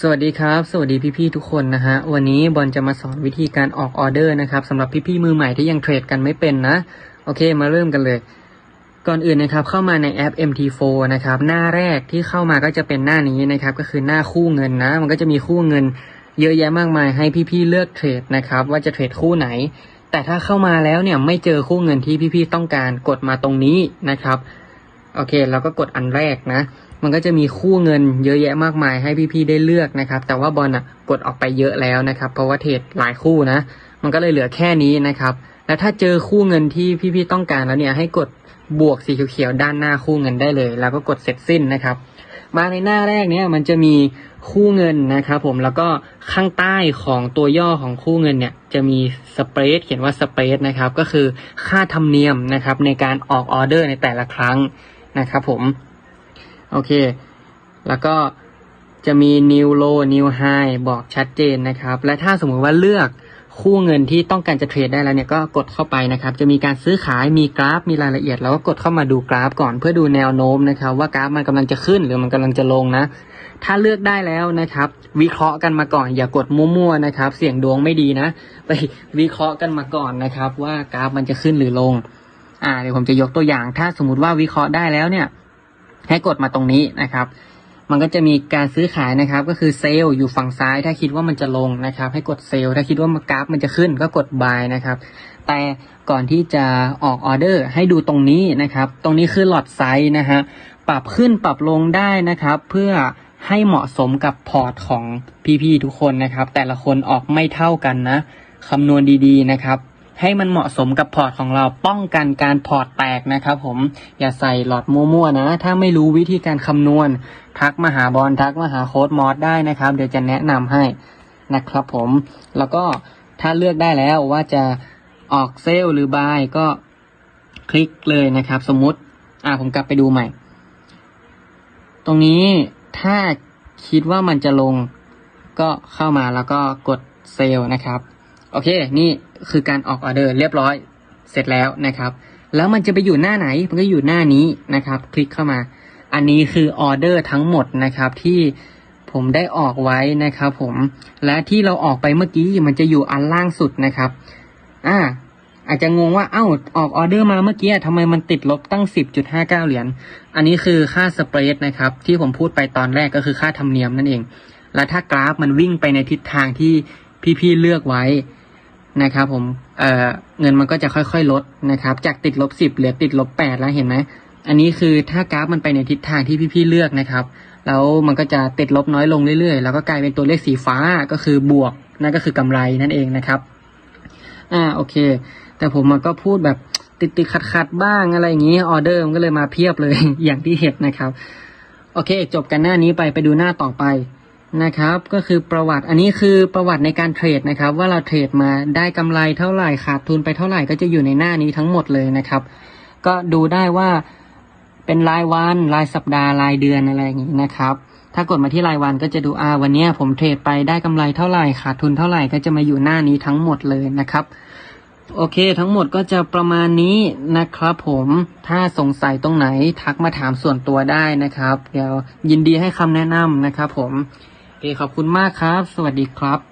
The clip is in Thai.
สวัสดีครับ สวัสดีพี่ๆทุกคนนะฮะ วันนี้บอลจะมาสอนวิธีการออกออเดอร์นะครับสำหรับพี่ๆมือใหม่ที่ยังเทรดกันไม่เป็นนะ โอเค มาเริ่มกันเลย ก่อนอื่นนะครับเข้ามาในแอป MT4 นะครับ หน้าแรกที่เข้ามาก็จะเป็นหน้านี้นะครับ ก็คือหน้าคู่เงินนะ มันก็จะมีคู่เงิน เยอะแยะมากมายให้พี่ๆเลือกเทรดนะครับ ว่าจะเทรดคู่ไหน แต่ถ้าเข้ามาแล้วเนี่ยไม่เจอคู่เงินที่พี่ๆต้องการกดมาตรงนี้นะครับ โอเค เราก็กดอันแรกนะ มันก็จะมีคู่เงินเยอะแยะมากมายให้พี่ๆได้เลือกนะครับ แต่ว่าบอลอะกดออกไปเยอะแล้วนะครับ เพราะว่าเทรดหลายคู่นะ มันก็เลยเหลือแค่นี้นะครับ แล้วถ้าเจอคู่เงินที่พี่ๆต้องการแล้วเนี่ยให้กดบวกสีเขียวๆด้านหน้าคู่เงินได้เลย แล้วก็กดเสร็จสิ้นนะครับ มาในหน้าแรกเนี่ยมันจะมีคู่เงินนะครับผมแล้วก็ข้างใต้ของตัวย่อของคู่เงินเนี่ยจะมีสเปรดเขียนว่าสเปรดนะครับก็คือค่าธรรมเนียมนะครับในการออกออเดอร์ในแต่ละครั้งนะครับผม โอเค แล้วก็จะมี new low new high บอกชัดเจนนะครับ และถ้าสมมุติว่าเลือกคู่เงินที่ต้องการจะเทรดได้แล้วเนี่ยก็กดเข้าไปนะครับ จะมีการซื้อขายมีกราฟมีรายละเอียด แล้วก็กดเข้ามาดูกราฟก่อนเพื่อดูแนวโน้มนะครับ ว่ากราฟมันกำลังจะขึ้นหรือมันกำลังจะลงนะ ถ้าเลือกได้แล้วนะครับ วิเคราะห์กันมาก่อน อย่ากดมั่วๆนะครับ เสี่ยงดวงไม่ดีนะ ไปวิเคราะห์กันมาก่อนนะครับ ว่ากราฟมันจะขึ้นหรือลง อ่าเดี๋ยวผมจะยกตัวอย่าง ถ้าสมมติว่าวิเคราะห์ได้แล้วเนี่ย ให้กดมาตรงนี้นะครับ มันก็จะมีการซื้อขายนะครับ ก็คือเซลล์อยู่ฝั่งซ้าย ถ้าคิดว่ามันจะลงนะครับ ให้กดเซลล์ถ้าคิดว่ากราฟมันจะขึ้นก็กด buy นะครับ แต่ก่อนที่จะออกออเดอร์ให้ดูตรงนี้นะครับ ตรงนี้คือหลอดไซส์นะฮะปรับขึ้นปรับลงได้นะครับ เพื่อให้เหมาะสมกับพอร์ตของพี่ๆทุกคนนะครับ แต่ละคนออกไม่เท่ากันนะคำนวณดีๆนะครับ ให้มันเหมาะสมกับพอร์ตของเราป้องกันการพอร์ตแตกนะครับผมอย่าใส่หลอดมั่วๆนะ ถ้าไม่รู้วิธีการคำนวณ ทักมาหาบอลทักมาหาโค้ดมอสได้นะครับ เดี๋ยวจะแนะนำให้นะครับผม แล้วก็ถ้าเลือกได้แล้วว่าจะออกเซลหรือบายก็คลิกเลยนะครับ สมมติ อ่าผมกลับไปดูใหม่ ตรงนี้ถ้าคิดว่ามันจะลงก็เข้ามาแล้วก็กดเซลนะครับ โอเค นี่ คือการออกออเดอร์เรียบร้อยเสร็จแล้วนะครับ แล้วมันจะไปอยู่หน้าไหน มันก็อยู่หน้านี้นะครับ คลิกเข้ามา อันนี้คือออเดอร์ทั้งหมดนะครับที่ผมได้ออกไว้นะครับผม และที่เราออกไปเมื่อกี้มันจะอยู่อันล่างสุดนะครับ อ่า อาจจะงงว่า เอ้า ออกออเดอร์มาเมื่อกี้ทำไมมันติดลบตั้ง 10.59 เหรียญ อันนี้คือค่าสเปรดนะครับ ที่ผมพูดไปตอนแรกก็คือค่าธรรมเนียมนั่นเอง แล้วถ้ากราฟมันวิ่งไปในทิศทางที่พี่ๆเลือกไว้ นะครับผมเอ่อเงินมันก็จะค่อยๆลดนะครับ จากติดลบ10เหลือติดลบ8แล้วเห็นไหมอันนี้คือถ้ากราฟมันไปในทิศทางที่พี่ๆเลือกนะครับ แล้วมันก็จะติดลบน้อยลงเรื่อยๆ แล้วก็กลายเป็นตัวเลขสีฟ้าก็คือบวกนั่นก็คือกำไรนั่นเองนะครับ อ่าโอเค แต่ผมมันก็พูดแบบติดติดขัดขัดๆบ้างอะไรอย่างนี้ออเดอร์มันก็เลยมาเพียบเลย อย่างที่เห็นนะครับ โอเค จบกันหน้านี้ไปไปดูหน้าต่อไป นะครับ ก็คือประวัติอันนี้คือประวัติในการเทรดนะครับ ว่าเราเทรดมาได้กำไรเท่าไหร่ขาดทุนไปเท่าไหร่ก็จะอยู่ในหน้านี้ทั้งหมดเลยนะครับ ก็ดูได้ว่าเป็นรายวันรายสัปดาห์รายเดือนอะไรอย่างนี้นะครับ ถ้ากดมาที่รายวันก็จะดูอ่าวันนี้ผมเทรดไปได้กำไรเท่าไหร่ขาดทุนเท่าไหร่ก็จะมาอยู่หน้านี้ทั้งหมดเลยนะครับโอเค ทั้งหมดก็จะประมาณนี้นะครับผมถ้าสงสัยตรงไหนทักมาถามส่วนตัวได้นะครับ เดี๋ยวยินดีให้คำแนะนำนะครับผม เคขอบคุณมากครับ สวัสดีครับ